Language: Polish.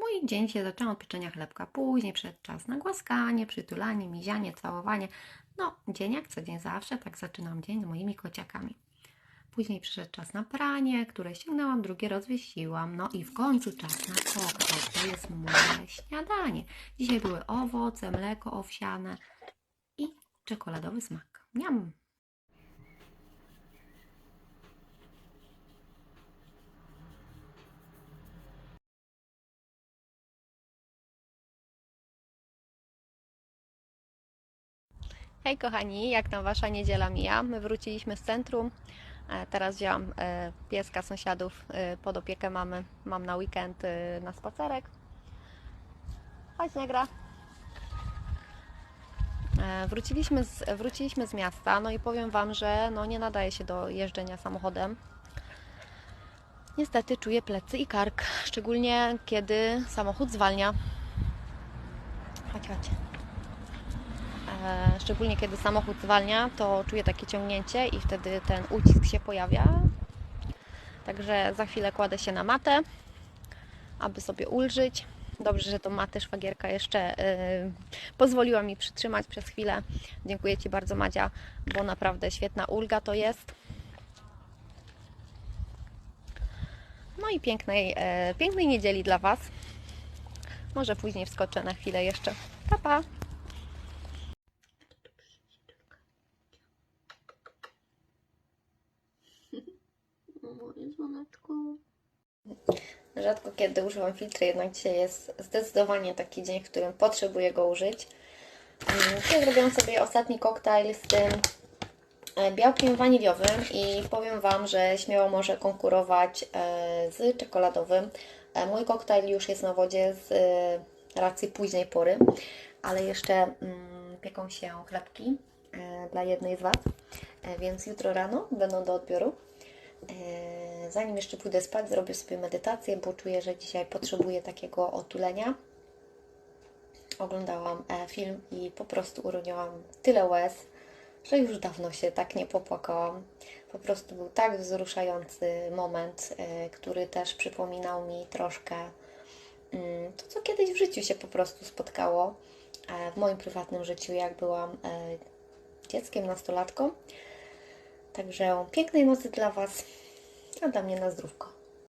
Mój dzień się zaczął od pieczenia chlebka, później przyszedł czas na głaskanie, przytulanie, mizianie, całowanie. No, dzień jak co dzień zawsze, tak zaczynam dzień z moimi kociakami. Później przyszedł czas na pranie, które ściągnęłam, drugie rozwiesiłam. No i w końcu czas na koktajl. To jest moje śniadanie. Dzisiaj były owoce, mleko owsiane i czekoladowy smak. Miam! Hej kochani, jak tam Wasza niedziela mija? My wróciliśmy z centrum. Teraz wzięłam e, pieska sąsiadów e, pod opiekę mamy. Mam na weekend e, na spacerek. Chodź, nie gra. E, Wróciliśmy z, wróciliśmy z miasta, no i powiem Wam, że no nie nadaje się do jeżdżenia samochodem. Niestety czuję plecy i kark, szczególnie kiedy samochód zwalnia. Chodź, chodź. E, szczególnie kiedy samochód zwalnia, to czuję takie ciągnięcie i wtedy ten ucisk się pojawia. Także za chwilę kładę się na matę, aby sobie ulżyć. Dobrze, że tą matę szwagierka jeszcze e, pozwoliła mi przytrzymać przez chwilę. Dziękuję Ci bardzo Madzia, bo naprawdę świetna ulga to jest. No i pięknej, e, pięknej niedzieli dla Was. Może później wskoczę na chwilę jeszcze. Pa, pa! Rzadko kiedy używam filtru, jednak dzisiaj jest zdecydowanie taki dzień, w którym potrzebuję go użyć. Mm, Dzisiaj zrobiłam sobie ostatni koktajl z tym e, białkiem waniliowym i powiem Wam, że śmiało może konkurować e, z czekoladowym. E, Mój koktajl już jest na wodzie z racji późnej pory, ale jeszcze mm, pieką się chlebki dla jednej z Was, więc jutro rano będą do odbioru. Zanim jeszcze pójdę spać, zrobię sobie medytację, bo czuję, że dzisiaj potrzebuję takiego otulenia. Oglądałam e, film i po prostu uroniłam tyle łez, że już dawno się tak nie popłakałam. Po prostu był tak wzruszający moment, e, który też przypominał mi troszkę mm, to, co kiedyś w życiu się po prostu spotkało. e, W moim prywatnym życiu, jak byłam dzieckiem, nastolatką. Także pięknej nocy dla Was, a dla mnie na zdrówko.